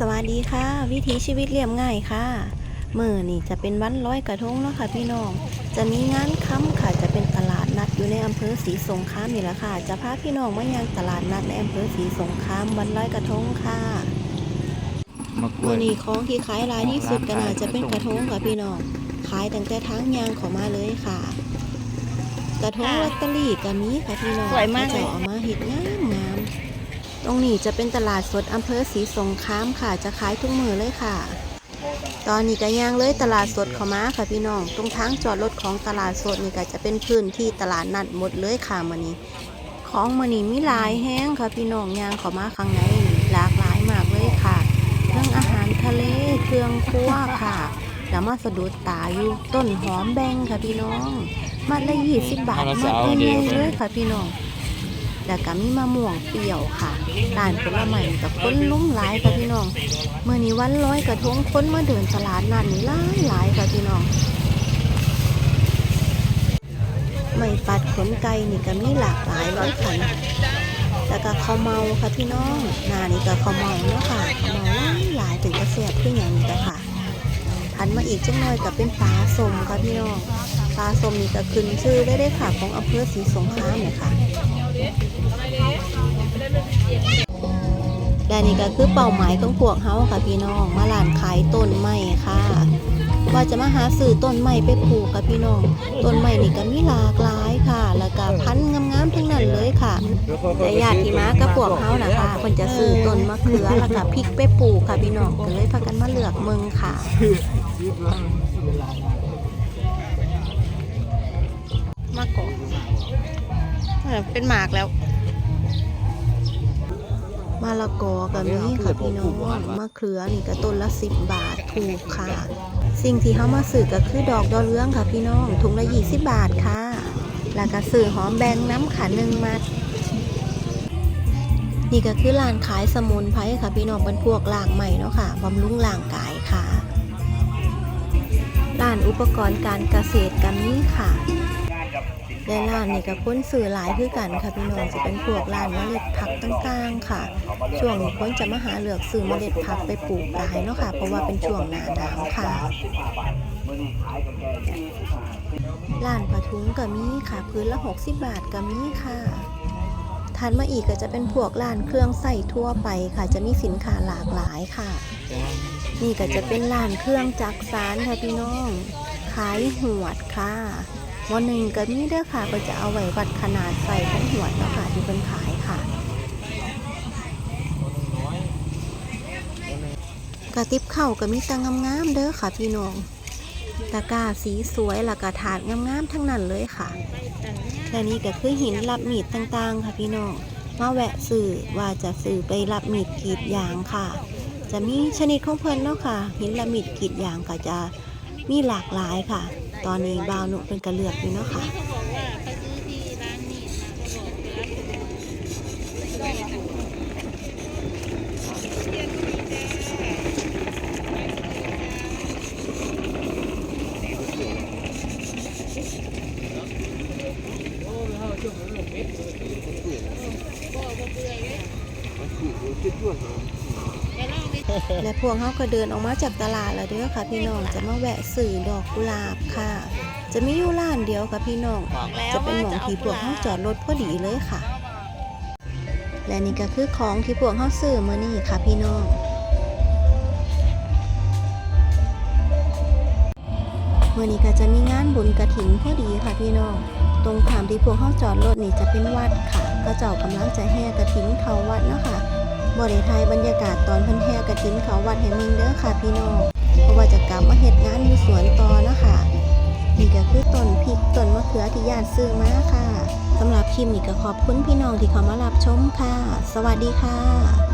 สวัสดีค่ะ วิถีชีวิตเรียบง่ายค่ะมื่อนี่จะเป็นวันร้อยกระทงเนาะค่ะพี่น้อง จะมีงานค้ำค่ะจะเป็นตลาดนัดอยู่ในอำเภอศรีสงครามนี่แหละค่ะ จะพาพี่น้องมายังตลาดนัดในอำเภอศรีสงครามวันร้อยกระทงค่ะมะกรูมื่อดนี้ของที่ขายรายที่สุดก็น่าจะเป็นกระทงค่ะพี่น้องขายตั้งแต่ทั้งยางเของมาเลยค่ะ กระทงลอตเตอรี่ก็มีค่ะพี่น้องสวยมากเลยจะเอามาเห็ดงามงาม ตรงนี้จะเป็นตลาดสดอำเภอศรีสงครามค่ะ จะขายทุกมือเลยค่ะ ตอนนี้ก็ย่างเลยตลาดสดขามาค่ะพี่น้อง ตรงทางจอดรถของตลาดสดนี่ก็จะเป็นพื้นที่ตลาดนัดหมดเลยค่ะมื้อนี้ ของมื้อนี้มีหลายแห้งค่ะพี่น้องย่างขามาข้างในนี่หลากหลายมากเลยค่ะเรื่องอาหารทะเลเครื่องครัวค่ะแล้วมาสะดุดตาอยู่ต้นหอมแบงค่ะพี่น้องมัดละ20บบาทมัดใหญ่เลยค่ะพี่น้อง แล้วก็มีมะม่วงเปรี้ยวค่ะร้านผลไม้กับคนลุ่มหลายค่ะพี่น้องเมื่อนี้วันร้อยกระทงคนมาเดินตลาดนัดนี่หลายหลายค่ะพี่น้องไม่ปัดขนไก่นี่ก็มีหลากหลายเลยค่ะแล้วก็ข้าวเมาค่ะพี่น้องนานี่ก็ข้าวเมาเนาะค่ะข้าวเมาหลายหลายถึงกระแสบขึ้นอย่างนี้ก็ค่ะหันมาอีกจังหน่อยก็เป็นปลาสมค่ะพี่น้อง ปลาส้มนี่ก็ขึ้นชื่อได้ได้ค่ะของอำเภอศรีสงครามเนี่ยค่ะและนี่ก็คือเป้าหมายของพวกเฮาค่ะพี่น้องมาร้านขายต้นไม้ค่ะ ว่าจะมาหาซื้อต้นไม้ไปปลูกค่ะพี่น้องต้นไม้นี่ก็มีหลากหลายค่ะ แล้วก็พันธุ์งามๆทั้งนั้นเลยค่ะแต่ญาติมากับพวกเฮานะคะเพิ่นจะซื้อต้นมะเขือแล้วก็พริกไปปลูกค่ะพี่น้องก็เลยพากันมาเลือกเมืองค่ะ เป็นหมากแล้วมะละกอก็มีค่ะพี่น้องมะเขือนี่ก็ต้นละสิบบาทถูกค่ะ สิ่งที่เขามาซื้อก็คือดอกดอเรืองค่ะพี่น้องถุงละยี่สิบบาทค่ะ แล้วก็ซื้อหอมแบงน้ำขันหนึ่งมัดนี่ก็คือร้านขายสมุนไพรค่ะ พี่น้องเป็นพวกล่างใหม่เนาะค่ะบำรุงร่างกายค่ะร้านอุปกรณ์การเกษตรกันนี้ค่ะ และร้านนี่ก็พ้นสื่อหลายคือกันค่ะพี่น้องจะเป็นพวกร้านเมล็ดผักต่างๆค่ะ ช่วงนี้พ้นจะมาหาเลือกซื้อเมล็ดผักไปปลูกหลายเนาะค่ะ เพราะว่าเป็นช่วงหน้าหนาวค่ะร้านผ้าถุงก็มีค่ะพื้นละ 60 บาทก็มีค่ะถัดมาอีกก็จะเป็นพวกร้านเครื่องใส่ทั่วไปค่ะ จะมีสินค้าหลากหลายค่ะ นี่ก็จะเป็นร้านเครื่องจักสานค่ะพี่น้องขายหวดค่ะ วันหนึ่งก็มีเด้อค่ะก็จะเอาไว้วัดขนาดใส่ของหวเนาะค่ะที่เป็นขายค่ะกระติบเข่าก็มีตังงามๆเด้อค่ะพี่น้องตะกร้าสีสวยแล้วก็ถาดงามๆทั้งนั้นเลยค่ะและนี่ก็คือหินรับมีดต่างๆ ค่ะพี่น้องมาแวะสื่อว่าจะสื่อไปรับมีดกรีดยางค่ะ จะมีชนิดของเพิ่นเนาะค่ะ หินรับมีดกรีดยางก็จะมีหลากหลายค่ะ ตอนนี้บ่าวหนุเป็นกระเลือกอยู่เนาะค่ะเขาบอกว่าไปซื้อที่ร้านนี้มาเขาบอกรับแล้วเรา และพวกเขาก็เดินออกมาจากตลาดแล้วเด้อค่ะ พี่น้องจะมาแวะสื่อดอกกุหลาบค่ะ จะมีอยู่ร้านเดียวค่ะพี่น้องบอกแล้วจะเป็นหมองที่พวกเขาจอดรถพอดีเลยค่ะ และนี่ก็คือของที่พวกเขาซื้อมานี่ค่ะ พี่น้องเมื่อนี้ก็จะมีงานบุญกระถินพอดีค่ะพี่น้อง ตรงขามที่พวกเขาจอดรถนี่จะเป็นวัดค่ะ ก็เจ้ากำลังจะแห่กระถินเขาวัดเนาะคะ บริไทยบรรยากาศตอนเพิ่นแห่กระถินเขาวัดแห่งหนึงเด้อค่ะพี่น้องเพราะว่าจะกลับมาเห็ดงานอยู่สวนต่อเนาะคะนี่ก็คือต้นพริกต้นมะเขือที่ญาติซื้อมาค่ะสำหรับคลิปนี้ก็ขอบคุณพี่น้องที่เข้ามารับชมค่ะ สวัสดีค่ะ